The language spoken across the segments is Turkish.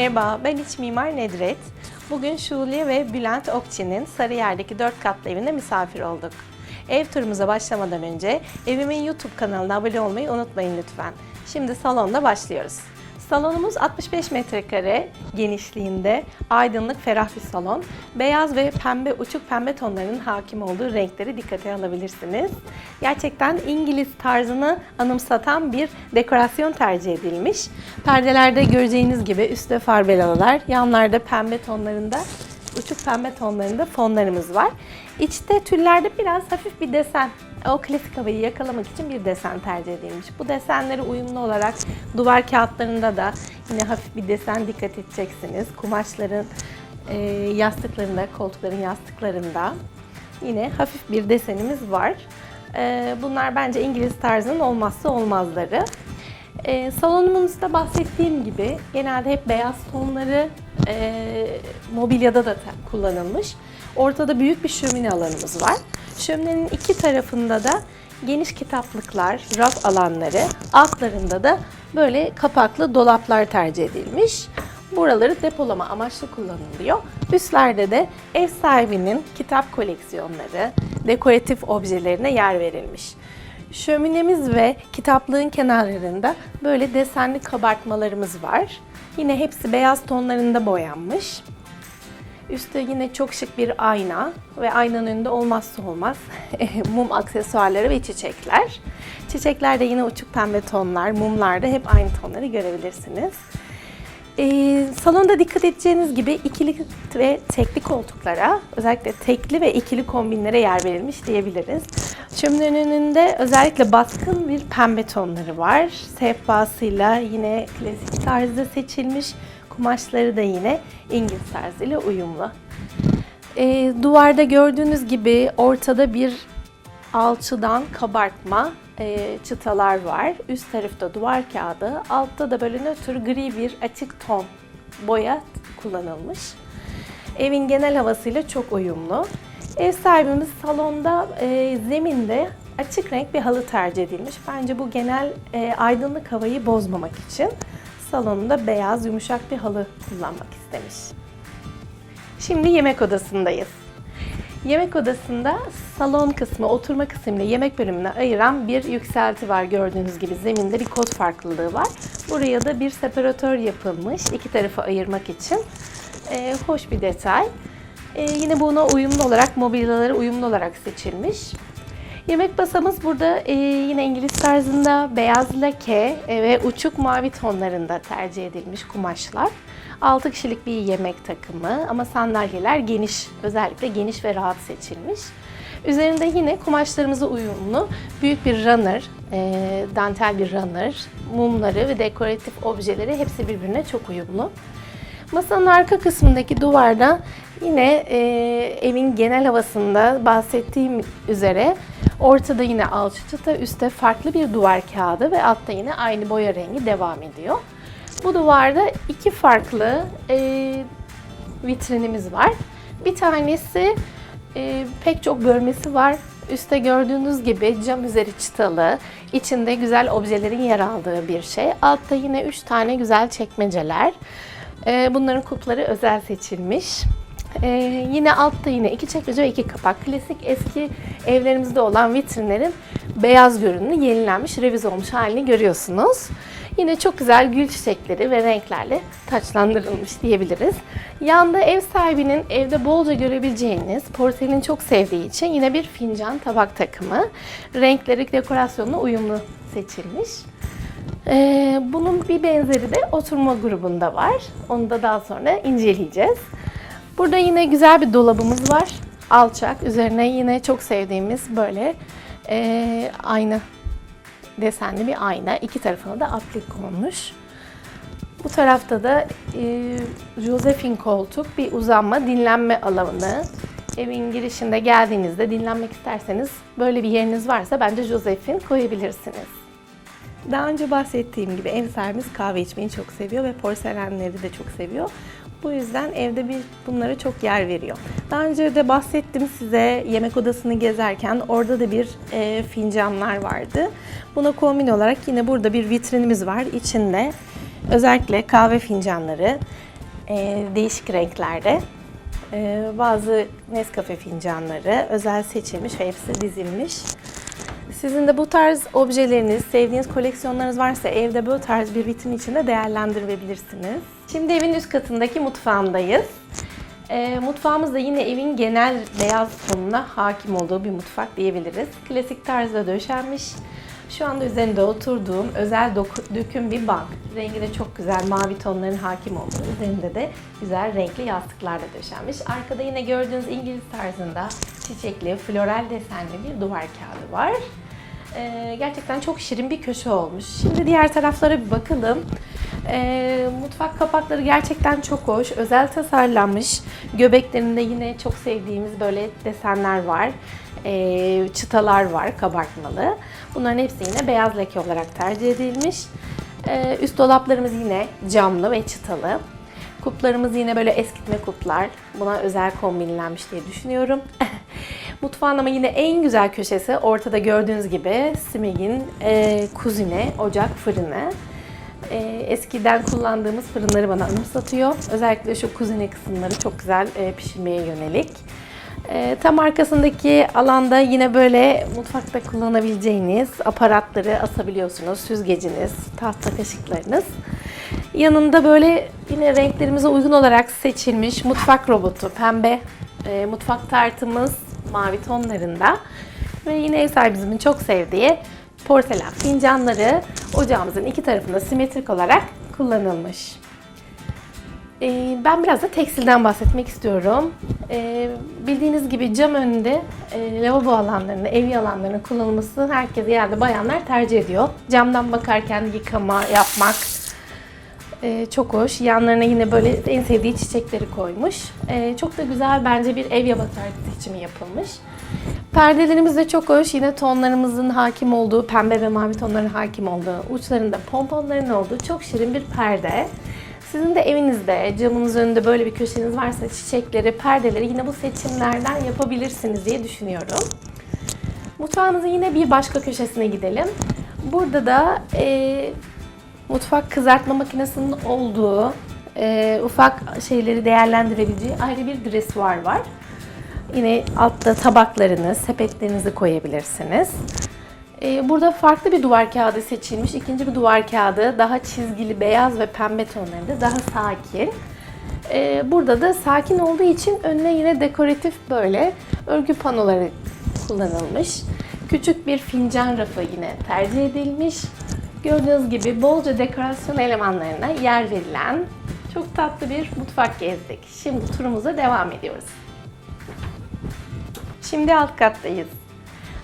Merhaba, ben iç mimar Nedret. Bugün Şule ve Bülent Okçi'nin Sarıyer'deki 4 katlı evinde misafir olduk. Ev turumuza başlamadan önce evimin YouTube kanalına abone olmayı unutmayın lütfen. Şimdi salonda başlıyoruz. Salonumuz 65 metrekare genişliğinde, aydınlık, ferah bir salon. Beyaz ve pembe, uçuk pembe tonlarının hakim olduğu renkleri dikkate alabilirsiniz. Gerçekten İngiliz tarzını anımsatan bir dekorasyon tercih edilmiş. Perdelerde göreceğiniz gibi üstte farbelalar, yanlarda pembe tonlarında uçuk pembe tonlarında fonlarımız var. İçte tüllerde biraz hafif bir desen, o klasik havayı yakalamak için bir desen tercih edilmiş. Bu desenlere uyumlu olarak duvar kağıtlarında da yine hafif bir desen dikkat edeceksiniz. Kumaşların e, yastıklarında, koltukların yastıklarında yine hafif bir desenimiz var. E, bunlar bence İngiliz tarzının olmazsa olmazları. E, salonumuzda bahsettiğim gibi genelde hep beyaz tonları e, mobilyada da kullanılmış. Ortada büyük bir şömine alanımız var. Şöminenin iki tarafında da geniş kitaplıklar, raf alanları, altlarında da böyle kapaklı dolaplar tercih edilmiş. Buraları depolama amaçlı kullanılıyor. Üstlerde de ev sahibinin kitap koleksiyonları, dekoratif objelerine yer verilmiş. Şöminemiz ve kitaplığın kenarlarında böyle desenli kabartmalarımız var. Yine hepsi beyaz tonlarında boyanmış. Üstte yine çok şık bir ayna ve aynanın önünde olmazsa olmaz mum aksesuarları ve çiçekler. Çiçeklerde yine uçuk pembe tonlar, mumlarda hep aynı tonları görebilirsiniz. Ee, salonda dikkat edeceğiniz gibi ikili ve tekli koltuklara, özellikle tekli ve ikili kombinlere yer verilmiş diyebiliriz. Şöminenin önünde özellikle baskın bir pembe tonları var. Sehpasıyla yine klasik tarzda seçilmiş. Kumaşları da yine İngiliz tarzıyla uyumlu. Ee, duvarda gördüğünüz gibi ortada bir alçıdan kabartma e, çıtalar var. Üst tarafta duvar kağıdı, altta da böyle nötr gri bir açık ton boya kullanılmış. Evin genel havasıyla çok uyumlu. Ev sahibimiz salonda e, zeminde açık renk bir halı tercih edilmiş. Bence bu genel e, aydınlık havayı bozmamak için salonunda beyaz yumuşak bir halı kullanmak istemiş. Şimdi yemek odasındayız. Yemek odasında salon kısmı, oturma kısmı ile yemek bölümüne ayıran bir yükselti var. Gördüğünüz gibi zeminde bir kod farklılığı var. Buraya da bir separatör yapılmış iki tarafı ayırmak için. Ee, hoş bir detay. Ee, yine buna uyumlu olarak, mobilyalara uyumlu olarak seçilmiş. Yemek masamız burada e, yine İngiliz tarzında beyaz lake e, ve uçuk mavi tonlarında tercih edilmiş kumaşlar. 6 kişilik bir yemek takımı ama sandalyeler geniş, özellikle geniş ve rahat seçilmiş. Üzerinde yine kumaşlarımıza uyumlu büyük bir runner, e, dantel bir runner, mumları ve dekoratif objeleri hepsi birbirine çok uyumlu. Masanın arka kısmındaki duvarda yine e, evin genel havasında bahsettiğim üzere ortada yine alçıçıta, üstte farklı bir duvar kağıdı ve altta yine aynı boya rengi devam ediyor. Bu duvarda iki farklı e, vitrinimiz var. Bir tanesi e, pek çok bölmesi var. Üste gördüğünüz gibi cam üzeri çıtalı, içinde güzel objelerin yer aldığı bir şey. Altta yine üç tane güzel çekmeceler. E, bunların kupları özel seçilmiş. E, yine altta yine iki çekmece ve iki kapak. Klasik eski evlerimizde olan vitrinlerin beyaz görünümlü, yenilenmiş, revize olmuş halini görüyorsunuz. Yine çok güzel gül çiçekleri ve renklerle taçlandırılmış diyebiliriz. Yanda ev sahibinin evde bolca görebileceğiniz porselin çok sevdiği için yine bir fincan tabak takımı. Renkleri dekorasyonla uyumlu seçilmiş. Ee, bunun bir benzeri de oturma grubunda var. Onu da daha sonra inceleyeceğiz. Burada yine güzel bir dolabımız var. Alçak. Üzerine yine çok sevdiğimiz böyle e, ayna desenli bir ayna. İki tarafına da aplik konmuş. Bu tarafta da e, Josephine koltuk, bir uzanma, dinlenme alanı. Evin girişinde geldiğinizde dinlenmek isterseniz böyle bir yeriniz varsa bence Josephine koyabilirsiniz. Daha önce bahsettiğim gibi ev sahibimiz kahve içmeyi çok seviyor ve porselenleri de çok seviyor. Bu yüzden evde bir bunlara çok yer veriyor. Daha önce de bahsettim size yemek odasını gezerken orada da bir e, fincanlar vardı. Buna kombin olarak yine burada bir vitrinimiz var. İçinde Özellikle kahve fincanları e, değişik renklerde. E, bazı Nescafe fincanları özel seçilmiş ve hepsi dizilmiş. Sizin de bu tarz objeleriniz, sevdiğiniz koleksiyonlarınız varsa evde bu tarz bir vitrin içinde değerlendirebilirsiniz. Şimdi evin üst katındaki mutfağımdayız. E, mutfağımız da yine evin genel beyaz tonuna hakim olduğu bir mutfak diyebiliriz. Klasik tarzda döşenmiş. Şu anda üzerinde oturduğum özel döküm bir bank. Rengi de çok güzel, mavi tonların hakim olduğu. Üzerinde de güzel renkli yastıklarla döşenmiş. Arkada yine gördüğünüz İngiliz tarzında çiçekli, floral desenli bir duvar kağıdı var. Ee, gerçekten çok şirin bir köşe olmuş. Şimdi diğer taraflara bir bakalım. Ee, mutfak kapakları gerçekten çok hoş, özel tasarlanmış. Göbeklerinde yine çok sevdiğimiz böyle desenler var. Ee, çıtalar var kabartmalı. Bunların hepsi yine beyaz leke olarak tercih edilmiş. Ee, üst dolaplarımız yine camlı ve çıtalı. Kuplarımız yine böyle eskitme kuplar. Buna özel kombinlenmiş diye düşünüyorum. Mutfağın ama yine en güzel köşesi ortada gördüğünüz gibi Smig'in e, kuzine, ocak fırını. E, eskiden kullandığımız fırınları bana anımsatıyor. Özellikle şu kuzine kısımları çok güzel e, pişirmeye yönelik. E, tam arkasındaki alanda yine böyle mutfakta kullanabileceğiniz aparatları asabiliyorsunuz. Süzgeciniz, tahta kaşıklarınız. Yanında böyle yine renklerimize uygun olarak seçilmiş mutfak robotu pembe e, mutfak tartımız mavi tonlarında ve yine ev sahibimizin çok sevdiği porselen fincanları ocağımızın iki tarafında simetrik olarak kullanılmış. Ee, Ben biraz da tekstilden bahsetmek istiyorum. Ee, Bildiğiniz gibi cam önünde e, lavabo alanlarında, evi alanlarının kullanılması herkes genelde bayanlar tercih ediyor. Camdan bakarken yıkama yapmak e, çok hoş. Yanlarına yine böyle en sevdiği çiçekleri koymuş. E, Çok da güzel bence bir ev yabatağı seçimi yapılmış. Perdelerimiz de çok hoş. Yine tonlarımızın hakim olduğu, pembe ve mavi tonların hakim olduğu, uçlarında pomponların olduğu çok şirin bir perde. Sizin de evinizde, camınız önünde böyle bir köşeniz varsa çiçekleri, perdeleri yine bu seçimlerden yapabilirsiniz diye düşünüyorum. Mutfağımızın yine bir başka köşesine gidelim. Burada da e, mutfak kızartma makinesinin olduğu, e, ufak şeyleri değerlendirebileceği ayrı bir dresuar var. Yine altta tabaklarınız, sepetlerinizi koyabilirsiniz. Ee, Burada farklı bir duvar kağıdı seçilmiş. İkinci bir duvar kağıdı daha çizgili beyaz ve pembe tonlarında daha sakin. Ee, Burada da sakin olduğu için önüne yine dekoratif böyle örgü panoları kullanılmış. Küçük bir fincan rafı yine tercih edilmiş. Gördüğünüz gibi bolca dekorasyon elemanlarına yer verilen çok tatlı bir mutfak gezdik. Şimdi turumuza devam ediyoruz. Şimdi alt kattayız.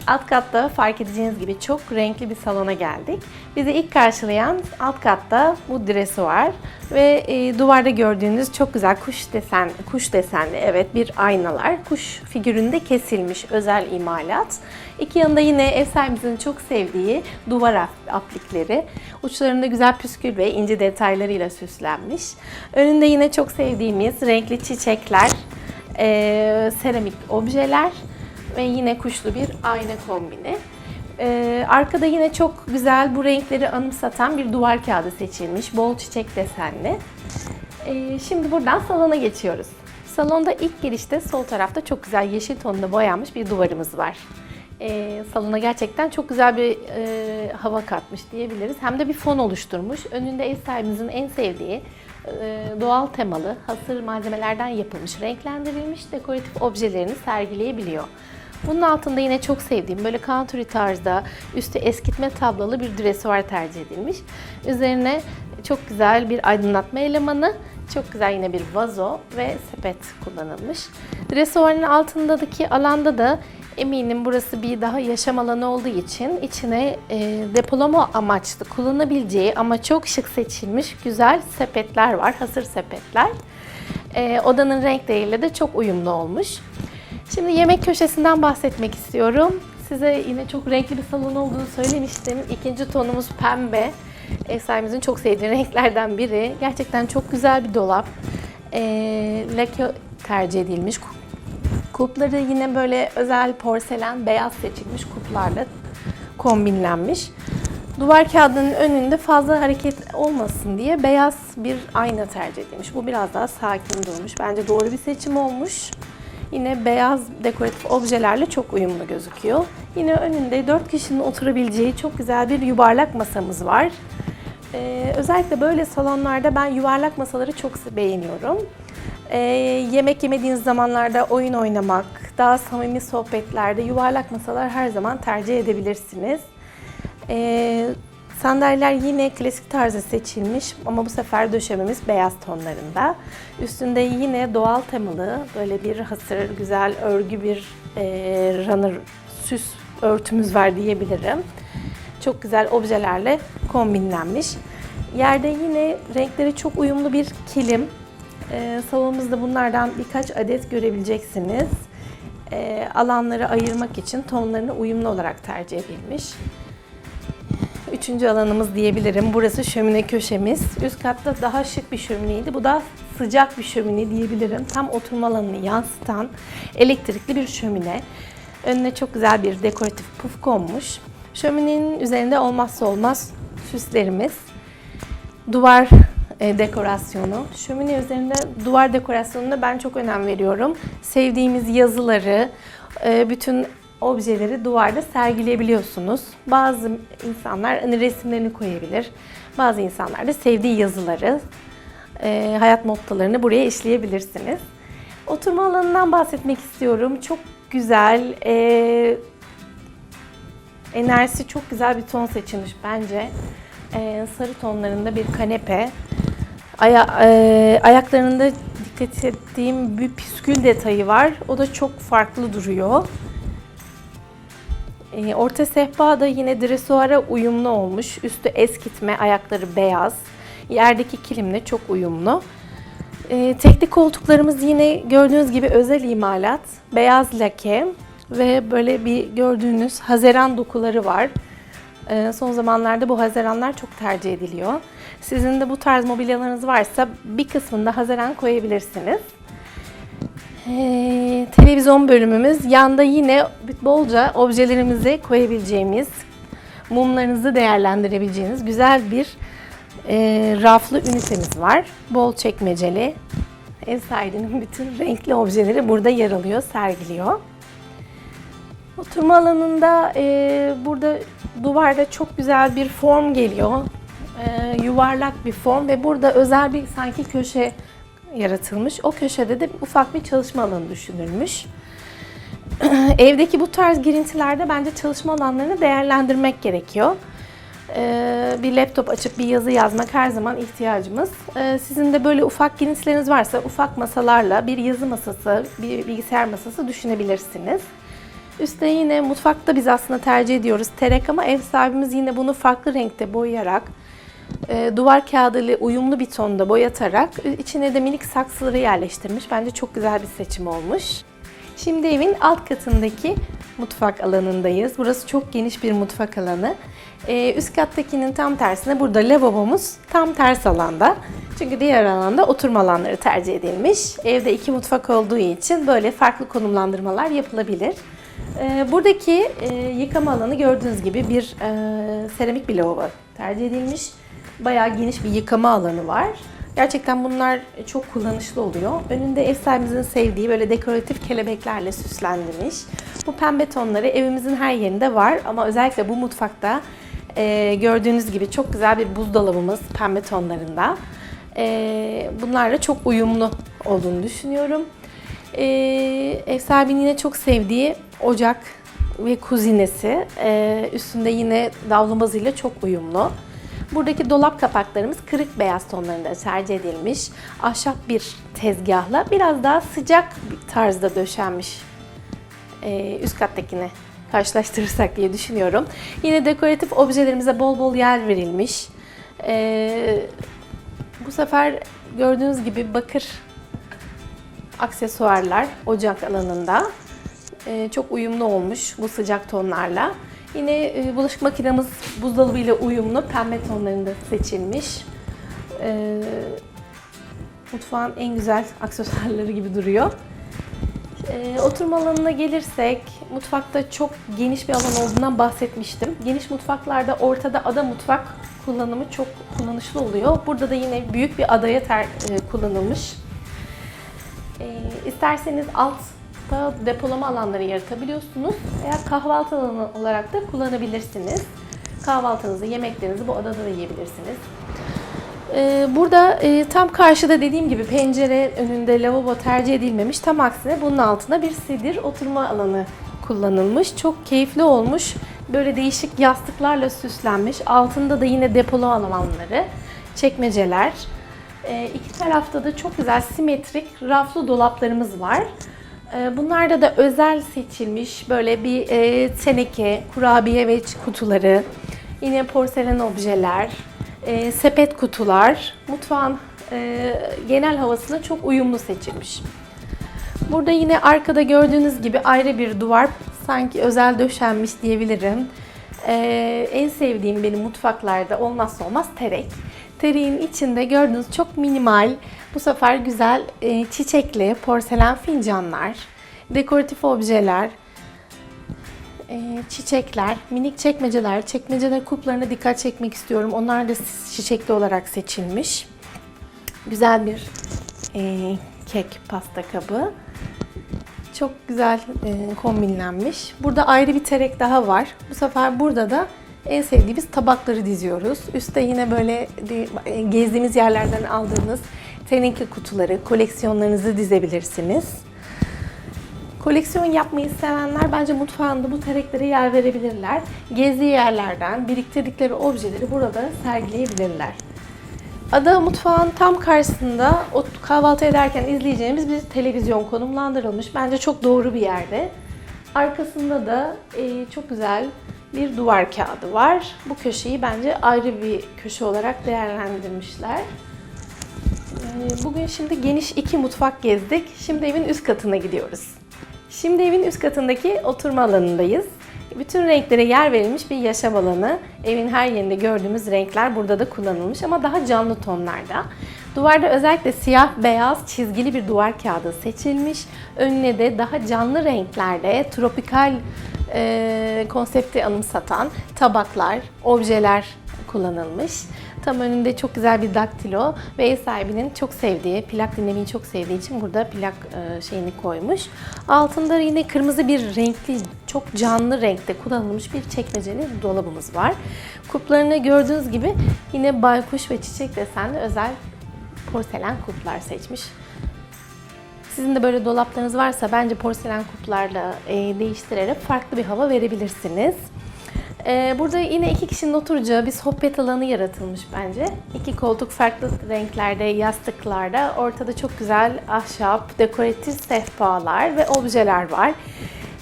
Alt katta fark edeceğiniz gibi çok renkli bir salona geldik. Bizi ilk karşılayan alt katta bu dresi var ve e, duvarda gördüğünüz çok güzel kuş desen kuş desenli evet bir aynalar. Kuş figüründe kesilmiş özel imalat. İki yanında yine ev sahibimizin çok sevdiği duvar ap- aplikleri. Uçlarında güzel püskül ve ince detaylarıyla süslenmiş. Önünde yine çok sevdiğimiz renkli çiçekler, e, seramik objeler ve yine kuşlu bir ayna kombini. Ee, arkada yine çok güzel bu renkleri anımsatan bir duvar kağıdı seçilmiş. Bol çiçek desenli. Ee, şimdi buradan salona geçiyoruz. Salonda ilk girişte sol tarafta çok güzel yeşil tonunda boyanmış bir duvarımız var. Ee, salona gerçekten çok güzel bir e, hava katmış diyebiliriz. Hem de bir fon oluşturmuş. Önünde ev sahibimizin en sevdiği e, doğal temalı, hasır malzemelerden yapılmış, renklendirilmiş dekoratif objelerini sergileyebiliyor. Bunun altında yine çok sevdiğim böyle country tarzda üstü eskitme tablalı bir dresuar tercih edilmiş. Üzerine çok güzel bir aydınlatma elemanı, çok güzel yine bir vazo ve sepet kullanılmış. Dresuarın altındaki alanda da eminim burası bir daha yaşam alanı olduğu için içine e, depolama amaçlı kullanabileceği ama çok şık seçilmiş güzel sepetler var, hasır sepetler. E, odanın renkleriyle de çok uyumlu olmuş. Şimdi yemek köşesinden bahsetmek istiyorum. Size yine çok renkli bir salon olduğunu söylemiştim. İkinci tonumuz pembe. Ev çok sevdiği renklerden biri. Gerçekten çok güzel bir dolap. Ee, lake tercih edilmiş. Kupları yine böyle özel porselen beyaz seçilmiş kuplarla kombinlenmiş. Duvar kağıdının önünde fazla hareket olmasın diye beyaz bir ayna tercih edilmiş. Bu biraz daha sakin durmuş. Bence doğru bir seçim olmuş. Yine beyaz dekoratif objelerle çok uyumlu gözüküyor. Yine önünde 4 kişinin oturabileceği çok güzel bir yuvarlak masamız var. Ee, özellikle böyle salonlarda ben yuvarlak masaları çok beğeniyorum. Ee, yemek yemediğiniz zamanlarda oyun oynamak, daha samimi sohbetlerde yuvarlak masalar her zaman tercih edebilirsiniz. Ee, sandalyeler yine klasik tarzda seçilmiş ama bu sefer döşememiz beyaz tonlarında. Üstünde yine doğal temalı böyle bir hasır, güzel örgü bir e, runner süs örtümüz var diyebilirim. Çok güzel objelerle kombinlenmiş. Yerde yine renkleri çok uyumlu bir kilim. Ee, salonumuzda bunlardan birkaç adet görebileceksiniz. Ee, alanları ayırmak için tonlarını uyumlu olarak tercih edilmiş. Üçüncü alanımız diyebilirim. Burası şömine köşemiz. Üst katta daha şık bir şömineydi. Bu da sıcak bir şömine diyebilirim. Tam oturma alanını yansıtan elektrikli bir şömine. Önüne çok güzel bir dekoratif puf konmuş. Şöminenin üzerinde olmazsa olmaz süslerimiz. Duvar e, dekorasyonu. Şömine üzerinde duvar dekorasyonuna ben çok önem veriyorum. Sevdiğimiz yazıları, e, bütün objeleri duvarda sergileyebiliyorsunuz. Bazı insanlar hani resimlerini koyabilir. Bazı insanlar da sevdiği yazıları, e, hayat mottolarını buraya işleyebilirsiniz. Oturma alanından bahsetmek istiyorum. Çok güzel, e, enerjisi çok güzel bir ton seçilmiş bence. E, sarı tonlarında bir kanepe. Aya, e, ayaklarında dikkat ettiğim bir püskül detayı var. O da çok farklı duruyor. E, orta sehpa da yine dresuara uyumlu olmuş. Üstü eskitme, ayakları beyaz. Yerdeki kilimle çok uyumlu. E, tekli koltuklarımız yine gördüğünüz gibi özel imalat. Beyaz lake ve böyle bir gördüğünüz hazeran dokuları var. E, son zamanlarda bu hazeranlar çok tercih ediliyor. Sizin de bu tarz mobilyalarınız varsa bir kısmında hazeran koyabilirsiniz. Ee, televizyon bölümümüz. Yanda yine bolca objelerimizi koyabileceğimiz, mumlarınızı değerlendirebileceğiniz güzel bir e, raflı ünitemiz var. Bol çekmeceli. Ev sahibinin bütün renkli objeleri burada yer alıyor, sergiliyor. Oturma alanında e, burada duvarda çok güzel bir form geliyor. E, yuvarlak bir form ve burada özel bir sanki köşe yaratılmış. O köşede de ufak bir çalışma alanı düşünülmüş. Evdeki bu tarz girintilerde bence çalışma alanlarını değerlendirmek gerekiyor. Ee, bir laptop açıp bir yazı yazmak her zaman ihtiyacımız. Ee, sizin de böyle ufak girintileriniz varsa ufak masalarla bir yazı masası, bir bilgisayar masası düşünebilirsiniz. Üstte yine mutfakta biz aslında tercih ediyoruz terek ama ev sahibimiz yine bunu farklı renkte boyayarak e, duvar kağıdıyla uyumlu bir tonda boyatarak içine de minik saksıları yerleştirmiş. Bence çok güzel bir seçim olmuş. Şimdi evin alt katındaki mutfak alanındayız. Burası çok geniş bir mutfak alanı. Ee, üst kattakinin tam tersine burada lavabomuz tam ters alanda. Çünkü diğer alanda oturma alanları tercih edilmiş. Evde iki mutfak olduğu için böyle farklı konumlandırmalar yapılabilir. Ee, buradaki e, yıkama alanı gördüğünüz gibi bir e, seramik bir lavabo tercih edilmiş. Bayağı geniş bir yıkama alanı var. Gerçekten bunlar çok kullanışlı oluyor. Önünde ev sahibimizin sevdiği böyle dekoratif kelebeklerle süslenmiş. Bu pembe tonları evimizin her yerinde var ama özellikle bu mutfakta e, gördüğünüz gibi çok güzel bir buzdolabımız pembe tonlarında. E, bunlarla çok uyumlu olduğunu düşünüyorum. E, ev sahibinin yine çok sevdiği ocak ve kuzinesi. E, üstünde yine davlumbazıyla çok uyumlu. Buradaki dolap kapaklarımız kırık beyaz tonlarında tercih edilmiş. Ahşap bir tezgahla biraz daha sıcak bir tarzda döşenmiş ee, üst kattakini karşılaştırırsak diye düşünüyorum. Yine dekoratif objelerimize bol bol yer verilmiş. Ee, bu sefer gördüğünüz gibi bakır aksesuarlar ocak alanında. Ee, çok uyumlu olmuş bu sıcak tonlarla. Yine e, bulaşık makinemiz buzdolabı ile uyumlu pembe tonlarında seçilmiş. E, mutfağın en güzel aksesuarları gibi duruyor. Ee, oturma alanına gelirsek, mutfakta çok geniş bir alan olduğundan bahsetmiştim. Geniş mutfaklarda ortada ada mutfak kullanımı çok kullanışlı oluyor. Burada da yine büyük bir adaya ter, e, kullanılmış. Ee, isterseniz altta depolama alanları yaratabiliyorsunuz veya kahvaltı alanı olarak da kullanabilirsiniz. Kahvaltınızı, yemeklerinizi bu odada da yiyebilirsiniz. Ee, Burada e, tam karşıda dediğim gibi pencere önünde lavabo tercih edilmemiş. Tam aksine bunun altında bir sedir oturma alanı kullanılmış. Çok keyifli olmuş. Böyle değişik yastıklarla süslenmiş. Altında da yine depolama alanları, çekmeceler. Ee, iki tarafta da çok güzel simetrik raflı dolaplarımız var. Ee, Bunlarda da özel seçilmiş böyle bir e, teneke, kurabiye ve kutuları, yine porselen objeler, e, sepet kutular, mutfağın e, genel havasına çok uyumlu seçilmiş. Burada yine arkada gördüğünüz gibi ayrı bir duvar sanki özel döşenmiş diyebilirim. Ee, en sevdiğim benim mutfaklarda olmazsa olmaz terek. Tereğin içinde gördüğünüz çok minimal, bu sefer güzel e, çiçekli porselen fincanlar, dekoratif objeler, e, çiçekler, minik çekmeceler, çekmeceler kuplarına dikkat çekmek istiyorum. Onlar da çiçekli olarak seçilmiş. Güzel bir e, kek pasta kabı. Çok güzel e, kombinlenmiş. Burada ayrı bir terek daha var. Bu sefer burada da en sevdiğimiz tabakları diziyoruz. Üstte yine böyle e, gezdiğimiz yerlerden aldığınız teneke kutuları, koleksiyonlarınızı dizebilirsiniz. Koleksiyon yapmayı sevenler bence mutfağında bu tereklere yer verebilirler. Gezdiği yerlerden biriktirdikleri objeleri burada sergileyebilirler. Ada mutfağın tam karşısında o kahvaltı ederken izleyeceğimiz bir televizyon konumlandırılmış. Bence çok doğru bir yerde. Arkasında da e, çok güzel bir duvar kağıdı var. Bu köşeyi bence ayrı bir köşe olarak değerlendirmişler. E, Bugün şimdi geniş iki mutfak gezdik. Şimdi evin üst katına gidiyoruz. Şimdi evin üst katındaki oturma alanındayız. Bütün renklere yer verilmiş bir yaşam alanı. Evin her yerinde gördüğümüz renkler burada da kullanılmış ama daha canlı tonlarda. Duvarda özellikle siyah beyaz çizgili bir duvar kağıdı seçilmiş. Önüne de daha canlı renklerde tropikal e, konsepti anımsatan tabaklar, objeler kullanılmış. Tam önünde çok güzel bir daktilo ve ev sahibinin çok sevdiği, plak dinlemeyi çok sevdiği için burada plak e, şeyini koymuş. Altında yine kırmızı bir renkli, çok canlı renkte kullanılmış bir çekmeceli dolabımız var. Kuplarını gördüğünüz gibi yine baykuş ve çiçek desenli özel porselen kuplar seçmiş. Sizin de böyle dolaplarınız varsa bence porselen kuplarla e, değiştirerek farklı bir hava verebilirsiniz. E, burada yine iki kişinin oturacağı bir sohbet alanı yaratılmış bence. İki koltuk farklı renklerde, yastıklarda. Ortada çok güzel ahşap, dekoratif sehpalar ve objeler var.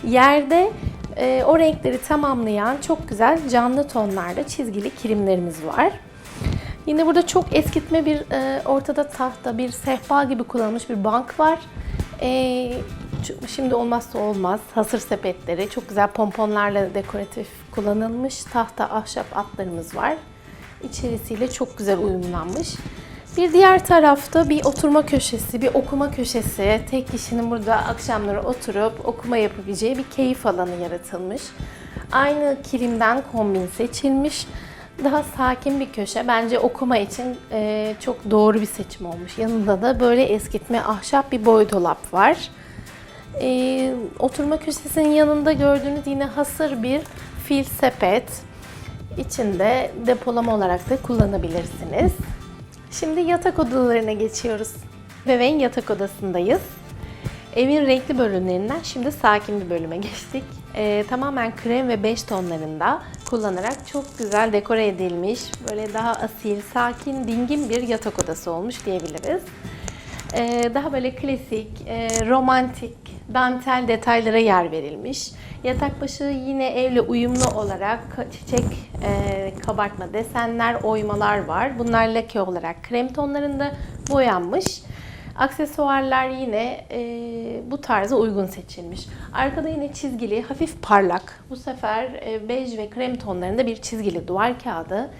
Yerde e, o renkleri tamamlayan çok güzel canlı tonlarda çizgili kilimlerimiz var. Yine burada çok eskitme bir e, ortada tahta bir sehpa gibi kullanılmış bir bank var. E, şimdi olmazsa olmaz hasır sepetleri çok güzel pomponlarla dekoratif kullanılmış tahta ahşap atlarımız var. İçerisiyle çok güzel uyumlanmış. Bir diğer tarafta bir oturma köşesi, bir okuma köşesi. Tek kişinin burada akşamları oturup okuma yapabileceği bir keyif alanı yaratılmış. Aynı kilimden kombin seçilmiş. Daha sakin bir köşe. Bence okuma için e, çok doğru bir seçim olmuş. Yanında da böyle eskitme ahşap bir boy dolap var. E, oturma köşesinin yanında gördüğünüz yine hasır bir fil sepet. İçinde depolama olarak da kullanabilirsiniz. Şimdi yatak odalarına geçiyoruz. Bebeğin yatak odasındayız. Evin renkli bölümlerinden şimdi sakin bir bölüme geçtik. Ee, tamamen krem ve beş tonlarında kullanarak çok güzel dekore edilmiş, böyle daha asil, sakin, dingin bir yatak odası olmuş diyebiliriz. Ee, daha böyle klasik, e, romantik, dantel detaylara yer verilmiş. Yatak başı yine evle uyumlu olarak çiçek e, kabartma desenler, oymalar var. Bunlar lake olarak krem tonlarında boyanmış. Aksesuarlar yine e, bu tarza uygun seçilmiş. Arkada yine çizgili, hafif parlak. Bu sefer e, bej ve krem tonlarında bir çizgili duvar kağıdı.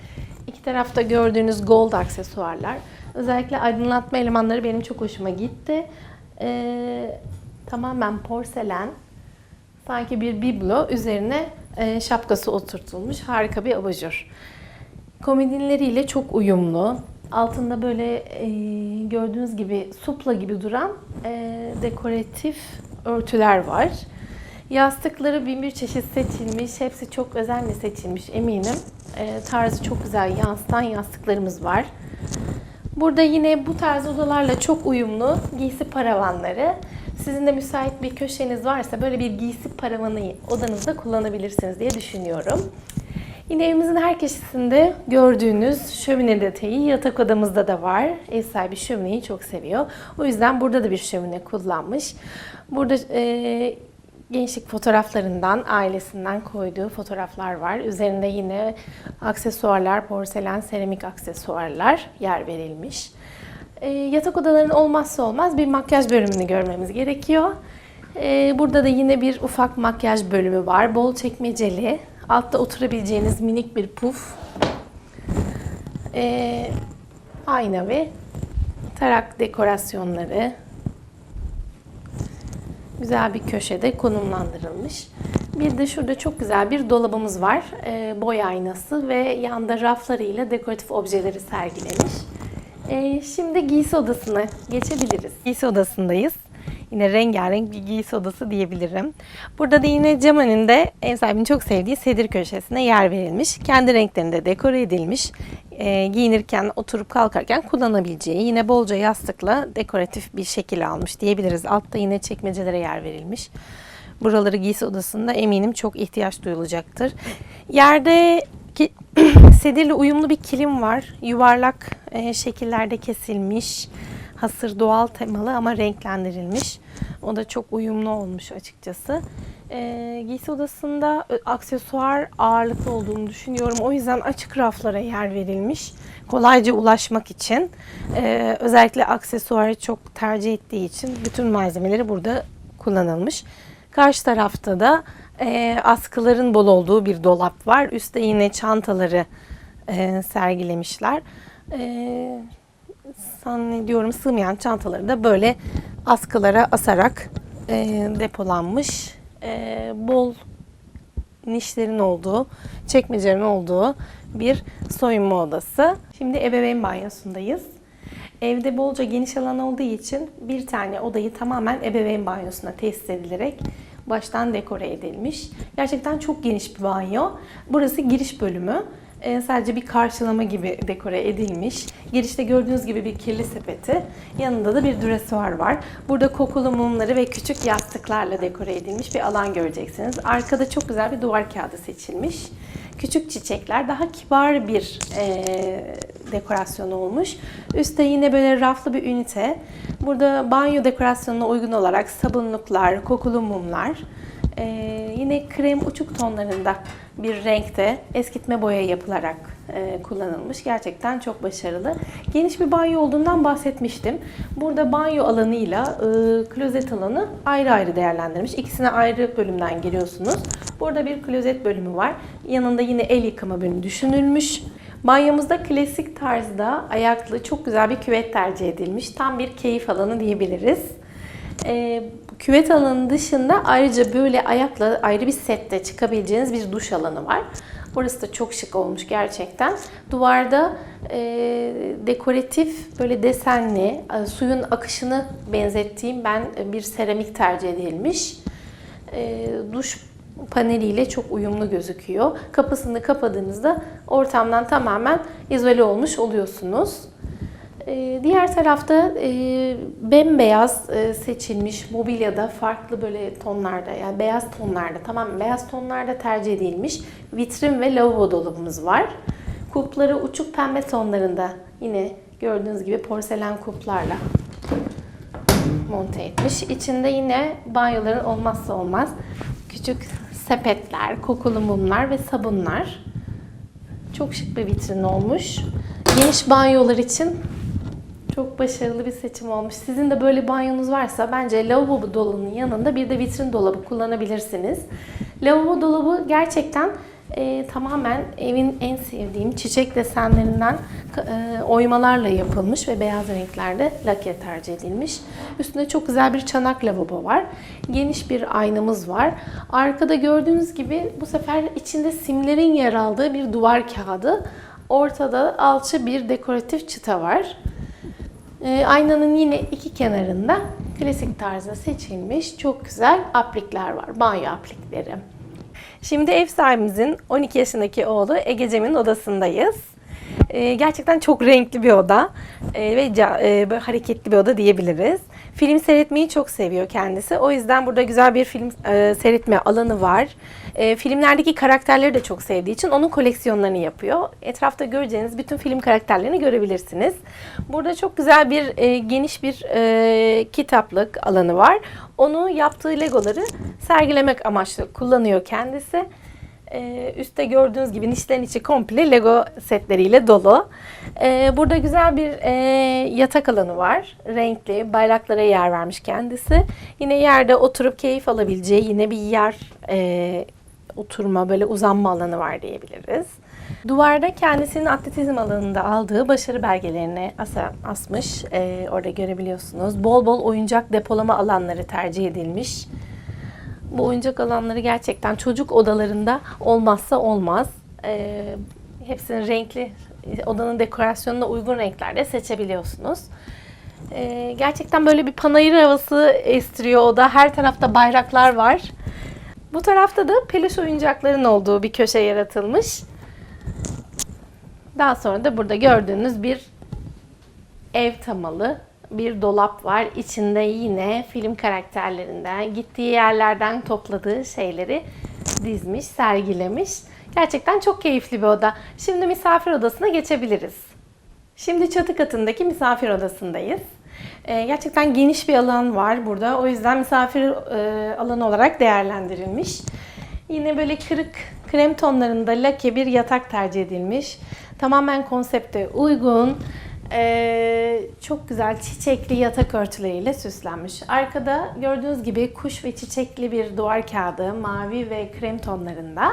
İki tarafta gördüğünüz gold aksesuarlar. Özellikle aydınlatma elemanları benim çok hoşuma gitti. E, tamamen porselen. Sanki bir biblo üzerine e, şapkası oturtulmuş harika bir abajur. Komodinleriyle çok uyumlu. Altında böyle e, gördüğünüz gibi supla gibi duran e, dekoratif örtüler var. Yastıkları bin bir çeşit seçilmiş. Hepsi çok özenle seçilmiş eminim. E, tarzı çok güzel yansıtan yastıklarımız var. Burada yine bu tarz odalarla çok uyumlu giysi paravanları. Sizin de müsait bir köşeniz varsa böyle bir giysi paravanı odanızda kullanabilirsiniz diye düşünüyorum. Yine evimizin her köşesinde gördüğünüz şömine detayı yatak odamızda da var. Ev sahibi şömineyi çok seviyor. O yüzden burada da bir şömine kullanmış. Burada e, gençlik fotoğraflarından, ailesinden koyduğu fotoğraflar var. Üzerinde yine aksesuarlar, porselen, seramik aksesuarlar yer verilmiş. E, yatak odalarının olmazsa olmaz bir makyaj bölümünü görmemiz gerekiyor. E, burada da yine bir ufak makyaj bölümü var. Bol çekmeceli. Altta oturabileceğiniz minik bir puf. E, ayna ve tarak dekorasyonları. Güzel bir köşede konumlandırılmış. Bir de şurada çok güzel bir dolabımız var. E, boy aynası ve yanda raflarıyla dekoratif objeleri sergilemiş. E, şimdi giysi odasına geçebiliriz. Giysi odasındayız. Yine rengarenk bir giysi odası diyebilirim. Burada da yine cam önünde ev sahibinin çok sevdiği sedir köşesine yer verilmiş. Kendi renklerinde dekore edilmiş. E, giyinirken, oturup kalkarken kullanabileceği yine bolca yastıkla dekoratif bir şekil almış diyebiliriz. Altta yine çekmecelere yer verilmiş. Buraları giysi odasında eminim çok ihtiyaç duyulacaktır. Yerde ki, sedirle uyumlu bir kilim var. Yuvarlak e, şekillerde kesilmiş. Hasır doğal temalı ama renklendirilmiş. O da çok uyumlu olmuş açıkçası. E, giysi odasında aksesuar ağırlıklı olduğunu düşünüyorum. O yüzden açık raflara yer verilmiş. Kolayca ulaşmak için. E, özellikle aksesuarı çok tercih ettiği için bütün malzemeleri burada kullanılmış. Karşı tarafta da e, askıların bol olduğu bir dolap var. Üstte yine çantaları e, sergilemişler. E, zannediyorum sığmayan çantaları da böyle askılara asarak e, depolanmış. E, bol nişlerin olduğu, çekmecelerin olduğu bir soyunma odası. Şimdi ebeveyn banyosundayız. Evde bolca geniş alan olduğu için bir tane odayı tamamen ebeveyn banyosuna tesis edilerek baştan dekore edilmiş. Gerçekten çok geniş bir banyo. Burası giriş bölümü. Ee, sadece bir karşılama gibi dekore edilmiş. Girişte gördüğünüz gibi bir kirli sepeti. Yanında da bir dresuar var. Burada kokulu mumları ve küçük yastıklarla dekore edilmiş bir alan göreceksiniz. Arkada çok güzel bir duvar kağıdı seçilmiş. Küçük çiçekler daha kibar bir e, dekorasyon olmuş. Üstte yine böyle raflı bir ünite. Burada banyo dekorasyonuna uygun olarak sabunluklar, kokulu mumlar. Ee, yine krem uçuk tonlarında bir renkte eskitme boya yapılarak e, kullanılmış. Gerçekten çok başarılı. Geniş bir banyo olduğundan bahsetmiştim. Burada banyo alanıyla e, klozet alanı ayrı ayrı değerlendirilmiş. İkisine ayrı bölümden giriyorsunuz. Burada bir klozet bölümü var. Yanında yine el yıkama bölümü düşünülmüş. Banyomuzda klasik tarzda ayaklı çok güzel bir küvet tercih edilmiş. Tam bir keyif alanı diyebiliriz. Ee, küvet alanı dışında ayrıca böyle ayakla ayrı bir sette çıkabileceğiniz bir duş alanı var. Burası da çok şık olmuş gerçekten. Duvarda e, dekoratif böyle desenli e, suyun akışını benzettiğim ben bir seramik tercih edilmiş. E, duş paneliyle çok uyumlu gözüküyor. Kapısını kapadığınızda ortamdan tamamen izole olmuş oluyorsunuz. Ee, diğer tarafta e, bembeyaz e, seçilmiş mobilyada farklı böyle tonlarda yani beyaz tonlarda tamamen beyaz tonlarda tercih edilmiş vitrin ve lavabo dolabımız var. Kupları uçuk pembe tonlarında yine gördüğünüz gibi porselen kuplarla monte etmiş. İçinde yine banyoların olmazsa olmaz küçük sepetler, kokulu mumlar ve sabunlar. Çok şık bir vitrin olmuş. Geniş banyolar için çok başarılı bir seçim olmuş. Sizin de böyle banyonuz varsa bence lavabo dolabının yanında bir de vitrin dolabı kullanabilirsiniz. Lavabo dolabı gerçekten e, tamamen evin en sevdiğim çiçek desenlerinden e, oymalarla yapılmış ve beyaz renklerde lake tercih edilmiş. Üstünde çok güzel bir çanak lavabo var. Geniş bir aynamız var. Arkada gördüğünüz gibi bu sefer içinde simlerin yer aldığı bir duvar kağıdı. Ortada alçı bir dekoratif çıta var. E, aynanın yine iki kenarında klasik tarzda seçilmiş çok güzel aplikler var. Banyo aplikleri. Şimdi ev sahibimizin 12 yaşındaki oğlu Egecem'in odasındayız. Ee, gerçekten çok renkli bir oda Ee, ve e, böyle hareketli bir oda diyebiliriz. Film seyretmeyi çok seviyor kendisi. O yüzden burada güzel bir film e, seyretme alanı var. E, filmlerdeki karakterleri de çok sevdiği için onun koleksiyonlarını yapıyor. Etrafta göreceğiniz bütün film karakterlerini görebilirsiniz. Burada çok güzel bir e, geniş bir e, kitaplık alanı var. Onu yaptığı legoları sergilemek amaçlı kullanıyor kendisi. Ee, üstte gördüğünüz gibi nişlerin içi komple Lego setleriyle dolu. Ee, burada güzel bir e, yatak alanı var. Renkli, bayraklara yer vermiş kendisi. Yine yerde oturup keyif alabileceği yine bir yer e, oturma, böyle uzanma alanı var diyebiliriz. Duvarda kendisinin atletizm alanında aldığı başarı belgelerini asmış. Ee, orada görebiliyorsunuz. Bol bol oyuncak depolama alanları tercih edilmiş. Bu oyuncak alanları gerçekten çocuk odalarında olmazsa olmaz. Ee, hepsinin renkli, odanın dekorasyonuna uygun renklerde seçebiliyorsunuz. Ee, gerçekten böyle bir panayır havası estiriyor oda. Her tarafta bayraklar var. Bu tarafta da peluş oyuncakların olduğu bir köşe yaratılmış. Daha sonra da burada gördüğünüz bir ev temalı bir dolap var. İçinde yine film karakterlerinden, gittiği yerlerden topladığı şeyleri dizmiş, sergilemiş. Gerçekten çok keyifli bir oda. Şimdi misafir odasına geçebiliriz. Şimdi çatı katındaki misafir odasındayız. Ee, gerçekten geniş bir alan var burada. O yüzden misafir e, alanı olarak değerlendirilmiş. Yine böyle kırık krem tonlarında lake bir yatak tercih edilmiş. Tamamen konsepte uygun. Ee, çok güzel çiçekli yatak örtüleriyle süslenmiş. Arkada gördüğünüz gibi kuş ve çiçekli bir duvar kağıdı mavi ve krem tonlarında.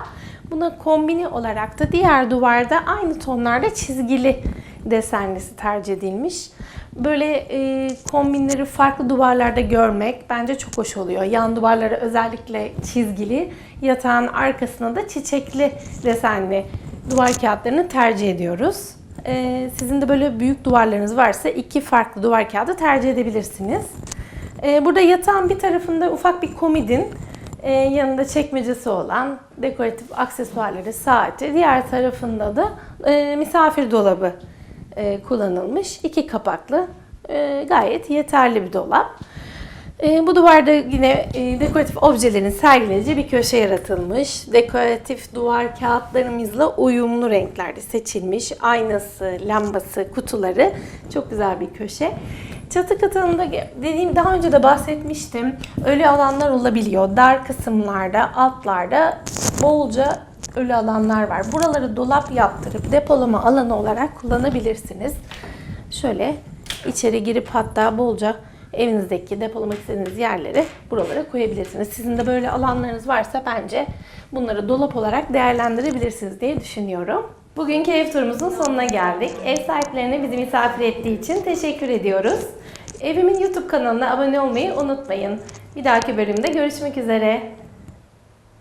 Buna kombini olarak da diğer duvarda aynı tonlarda çizgili desenlisi tercih edilmiş. Böyle e, kombinleri farklı duvarlarda görmek bence çok hoş oluyor. Yan duvarlara özellikle çizgili, yatağın arkasına da çiçekli desenli duvar kağıtlarını tercih ediyoruz. Ee, sizin de böyle büyük duvarlarınız varsa iki farklı duvar kağıdı tercih edebilirsiniz. Ee, burada yatağın bir tarafında ufak bir komodin, e, yanında çekmecesi olan dekoratif aksesuarları, saati, diğer tarafında da e, misafir dolabı e, kullanılmış. iki kapaklı, e, gayet yeterli bir dolap. E, bu duvarda yine e, dekoratif objelerin sergileyeceği bir köşe yaratılmış. Dekoratif duvar kağıtlarımızla uyumlu renklerde seçilmiş. Aynası, lambası, kutuları çok güzel bir köşe. Çatı katında dediğim daha önce de bahsetmiştim. Ölü alanlar olabiliyor. Dar kısımlarda, altlarda bolca ölü alanlar var. Buraları dolap yaptırıp depolama alanı olarak kullanabilirsiniz. Şöyle içeri girip hatta bolca evinizdeki depolamak istediğiniz yerleri buralara koyabilirsiniz. Sizin de böyle alanlarınız varsa bence bunları dolap olarak değerlendirebilirsiniz diye düşünüyorum. Bugünkü ev turumuzun sonuna geldik. Ev sahiplerine bizi misafir ettiği için teşekkür ediyoruz. Evimin YouTube kanalına abone olmayı unutmayın. Bir dahaki bölümde görüşmek üzere.